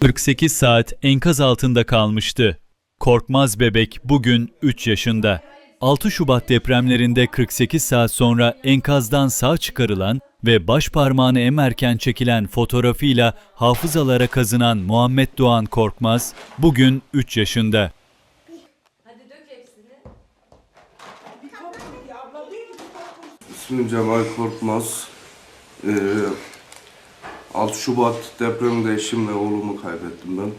48 saat enkaz altında kalmıştı. Korkmaz bebek bugün 3 yaşında. 6 Şubat depremlerinde 48 saat sonra enkazdan sağ çıkarılan ve baş parmağını emerken çekilen fotoğrafıyla hafızalara kazınan Muhammed Doğan Korkmaz bugün 3 yaşında. İsmim Cemal Korkmaz. Ee, 6 Şubat depreminde eşim ve oğlumu kaybettim ben.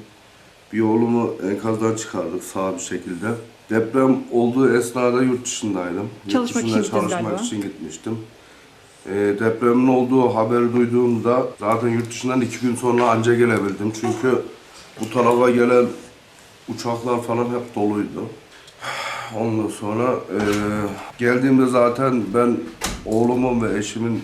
Bir oğlumu enkazdan çıkardık sağ bir şekilde. Deprem olduğu esnada yurt dışındaydım. Çalışmak yurt dışında çalışmak galiba. için gitmiştim. Ee, depremin olduğu haberi duyduğumda zaten yurt dışından iki gün sonra anca gelebildim. Çünkü bu tarafa gelen uçaklar falan hep doluydu. Ondan sonra eee, geldiğimde zaten ben oğlumun ve eşimin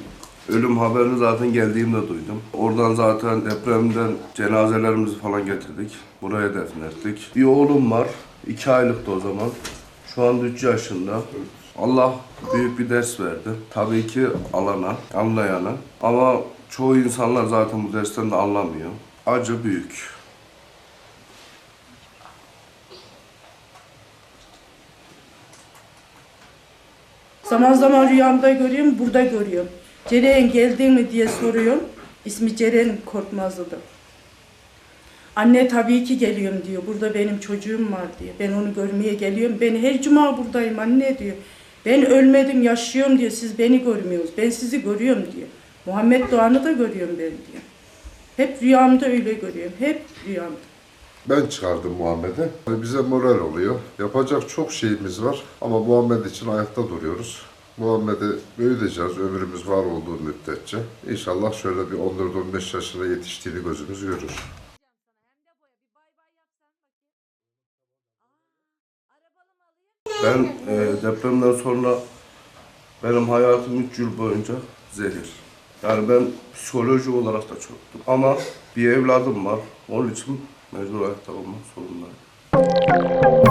ölüm haberini zaten geldiğimde duydum. Oradan zaten depremden cenazelerimizi falan getirdik. Buraya defnettik. Bir oğlum var. iki aylıktı o zaman. Şu anda 3 yaşında. Allah büyük bir ders verdi. Tabii ki alana, anlayana. Ama çoğu insanlar zaten bu dersten de anlamıyor. Acı büyük. Zaman zaman rüyamda görüyorum, burada görüyorum. Ceren geldin mi diye soruyorum. İsmi Ceren Korkmazlı'dır. Anne tabii ki geliyorum diyor. Burada benim çocuğum var diyor. Ben onu görmeye geliyorum. Ben her cuma buradayım anne diyor. Ben ölmedim yaşıyorum diyor. Siz beni görmüyorsunuz. Ben sizi görüyorum diyor. Muhammed Doğan'ı da görüyorum ben diyor. Hep rüyamda öyle görüyorum. Hep rüyamda. Ben çıkardım Muhammed'i. Bize moral oluyor. Yapacak çok şeyimiz var ama Muhammed için ayakta duruyoruz. Muhammed'i büyüteceğiz ömrümüz var olduğu müddetçe. İnşallah şöyle bir 14-15 yaşına yetiştiğini gözümüz görür. Ben e, depremden sonra benim hayatım 3 yıl boyunca zehir. Yani ben psikoloji olarak da çöktüm. Ama bir evladım var. Onun için mecbur ayakta olmak zorundayım.